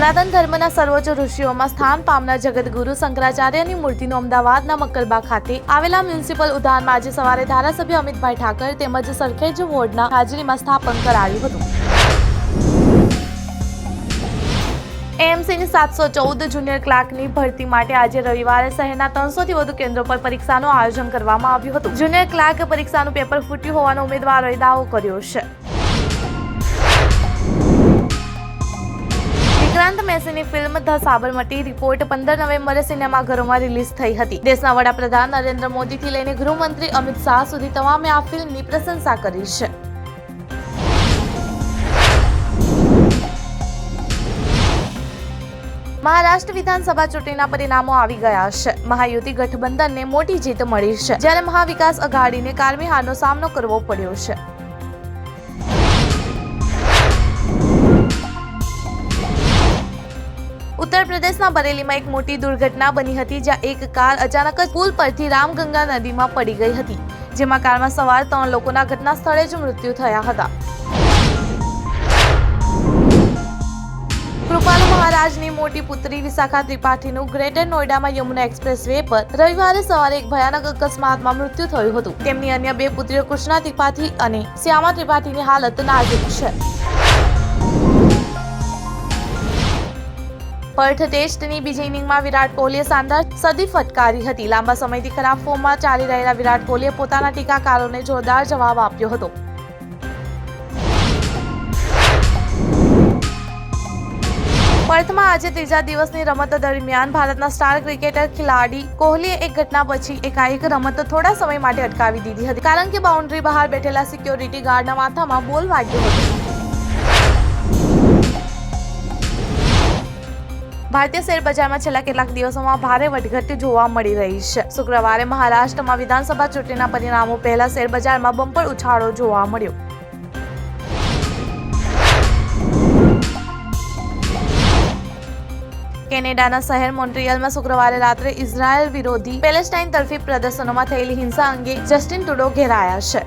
સનાતન ધર્મના સર્વોચ્ચ ઋષિઓમાં સ્થાન પામનાર જગતગુરુ શંકરાચાર્યની મૂર્તિનું અમદાવાદના મકરબા ખાતે આવેલા મ્યુનિસિપલ ઉદ્યાનમાં આજે સવારે ધારાસભ્ય અમિતભાઈ ઠાકર તેમજ સરખેજ વોર્ડના હાજરીમાં સ્થાપન કરાયું હતું. એએમસીની સાતસો ચૌદ જુનિયર ક્લાર્કની ભરતી માટે આજે રવિવારે શહેરના ત્રણસોથી વધુ કેન્દ્રો પર પરીક્ષાનું આયોજન કરવામાં આવ્યું હતું. જુનિયર ક્લાર્ક પરીક્ષાનું પેપર ફૂટ્યું હોવાનો ઉમેદવારોએ દાવો કર્યો છે. વિક્રાંત મેસીની ફિલ્મ ધ સાબરમતી રિપોર્ટ પંદર નવેમ્બરે સિનેમાઘરોમાં રિલીઝ થઈ હતી. દેશના વડાપ્રધાન નરેન્દ્ર મોદીથી લઈને ગૃહમંત્રી અમિત શાહ સુધી તમામે આ ફિલ્મની પ્રશંસા કરી છે. મહારાષ્ટ્ર વિધાનસભા ચૂંટણીના પરિણામો આવી ગયા છે. મહાયુતિ ગઠબંધનને મોટી જીત મળી છે. જ્યારે મહાવિકાસ અઘાડીને કારમી હારનો સામનો કરવો પડ્યો છે. ઉત્તર પ્રદેશના બરેલીમાં એક મોટી દુર્ઘટના બની હતી, જ્યાં એક કાર અચાનક જ પુલ પરથી રામગંગા નદીમાં પડી ગઈ હતી, જેમાં કારમાં સવાર ત્રણ લોકોના ઘટના સ્થળે જ મૃત્યુ થયા હતા. કૃપાલુ મહારાજની મોટી પુત્રી વિશાખા ત્રિપાઠીનું ગ્રેટર નોઈડામાં યમુના એક્સપ્રેસ વે પર રવિવારે સવારે એક ભયાનક અકસ્માતમાં મૃત્યુ થયું હતું. તેમની અન્ય બે પુત્રીઓ કૃષ્ણા ત્રિપાઠી અને શ્યામા ત્રિપાઠીની હાલત નાજુક છે. પર્થ ટેસ્ટની બીજી ઇનિંગમાં વિરાટ કોહલીએ શાનદાર સદી ફટકારી હતી. લાંબા સમયથી ખરાબ ફોર્મમાં ચાલી રહેલા વિરાટ કોહલીએ પોતાના ટીકાકારોને જોરદાર જવાબ આપ્યો હતો. પર્થમાં આજે ત્રીજા દિવસની રમત દરમિયાન ભારતના સ્ટાર ક્રિકેટર ખેલાડી કોહલીએ એક ઘટના પછી એકાએક રમત થોડા સમય માટે અટકાવી દીધી હતી. કારણ કે બાઉન્ડ્રી બહાર બેઠેલા સિક્યોરિટી ગાર્ડના માથામાં બોલ વાગ્યો હતો. ભારતીય શેર બજારમાં છેલ્લા કેટલાક દિવસોમાં ભારે વધઘટ જોવા મળી રહી છે. શુક્રવારે મહારાષ્ટ્રમાં વિધાનસભા ચૂંટણીના પરિણામો પહેલા શેર બજારમાં બમ્પર ઉછાળો જોવા મળ્યો. કેનેડાના શહેર મોન્ટ્રિયલમાં શુક્રવારે રાત્રે ઇઝરાયલ વિરોધી પેલેસ્ટાઇન તરફી પ્રદર્શનોમાં થયેલી હિંસા અંગે જસ્ટિન ટુડો ઘેરાયા છે.